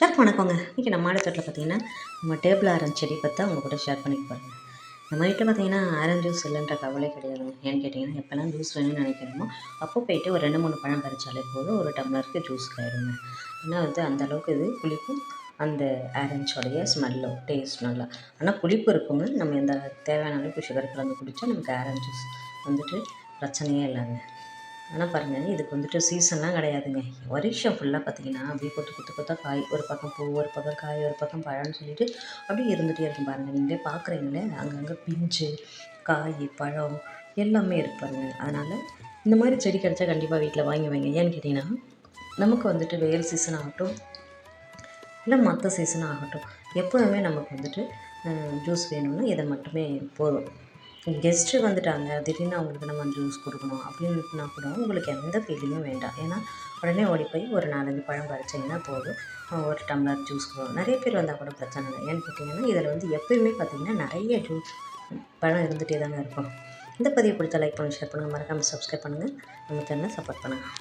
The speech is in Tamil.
எல்லாருக்கும் வணக்கங்க. இன்றைக்கி நம்ம மாடித்தோட்டில் பார்த்தீங்கன்னா நம்ம டேபிள் ஆரஞ்சு செடி பற்றி அவங்க கூட ஷேர் பண்ணிக்க பாருங்க நம்ம வீட்டில் பார்த்தீங்கன்னா ஆரஞ்சு ஜூஸ் இல்லைன்ற கவலை கிடையாதுங்க ஏன்னு கேட்டிங்கன்னா எப்போல்லாம் ஜூஸ் வேணும்னு நினைக்கிறோமோ அப்போ போயிட்டு ஒரு ரெண்டு மூணு பழம் பறிச்சாலே போதும். ஒரு டம்ளருக்கு ஜூஸ் ஆயிடுங்க. ஏன்னா வந்து அந்த அளவுக்கு இது புளிப்பும் அந்த ஆரஞ்சோடைய ஸ்மெல்லும் டேஸ்ட் நல்லா. ஆனால் புளிப்பு இருக்குங்க. நம்ம எந்த தேவையான அளவுக்கு சுகர் கலந்து குடித்தா நமக்கு ஆரஞ்சு ஜூஸ் வந்துட்டு பிரச்சனையே இல்லைங்க. ஆனால் பாருங்கள் இதுக்கு வந்துட்டு சீசன்லாம் கிடையாதுங்க. வருஷம் ஃபுல்லாக பார்த்தீங்கன்னா அப்படியே கொத்து கொத்து கொத்தா காய் ஒரு பக்கம் பூ ஒரு பக்கம் காய் ஒரு பக்கம் பழம்னு சொல்லிட்டு அப்படியே இருந்துகிட்டே இருக்கும் பாருங்கள் நீங்களே பார்க்குறீங்களே அங்கங்கே பிஞ்சு காய் பழம் எல்லாமே இருக்கு அதனால் இந்த மாதிரி செடி கிடச்சா கண்டிப்பாக வீட்டில் வாங்கி வைங்க. ஏன்னு கேட்டிங்கன்னா நமக்கு வந்துட்டு வெயில் சீசன் ஆகட்டும் இல்லை மற்ற சீசன் ஆகட்டும் எப்போதுமே நமக்கு வந்துட்டு ஜூஸ் வேணும்னா இதை மட்டுமே போதும். கெஸ்ட்டு வந்துட்டாங்க திடீர்னு அவங்களுக்கு நம்ம ஜூஸ் கொடுக்கணும் அப்படின்னா கூட உங்களுக்கு எந்த ஃபீலிங்கும் வேண்டாம். ஏன்னா உடனே ஓடி போய் ஒரு நாலஞ்சு பழம் பறிச்சிங்கன்னா போதும். ஒரு டம்ளர் ஜூஸ் கொடுக்கணும் நிறைய பேர் வந்தால் கூட பிரச்சனை இல்லை. ஏன்னு கேட்டிங்கன்னா இதில் வந்து எப்பயுமே பார்த்திங்கன்னா நிறைய ஜூஸ் பழம் இருந்துகிட்டே தாங்க இருக்கும். இந்த பதிவை பிடிச்ச லைக் பண்ணி ஷேர் பண்ணுங்கள் மறக்காமல் சப்ஸ்கிரைப் பண்ணுங்கள் நம்ம சேனலை சப்போர்ட் பண்ணுங்கள்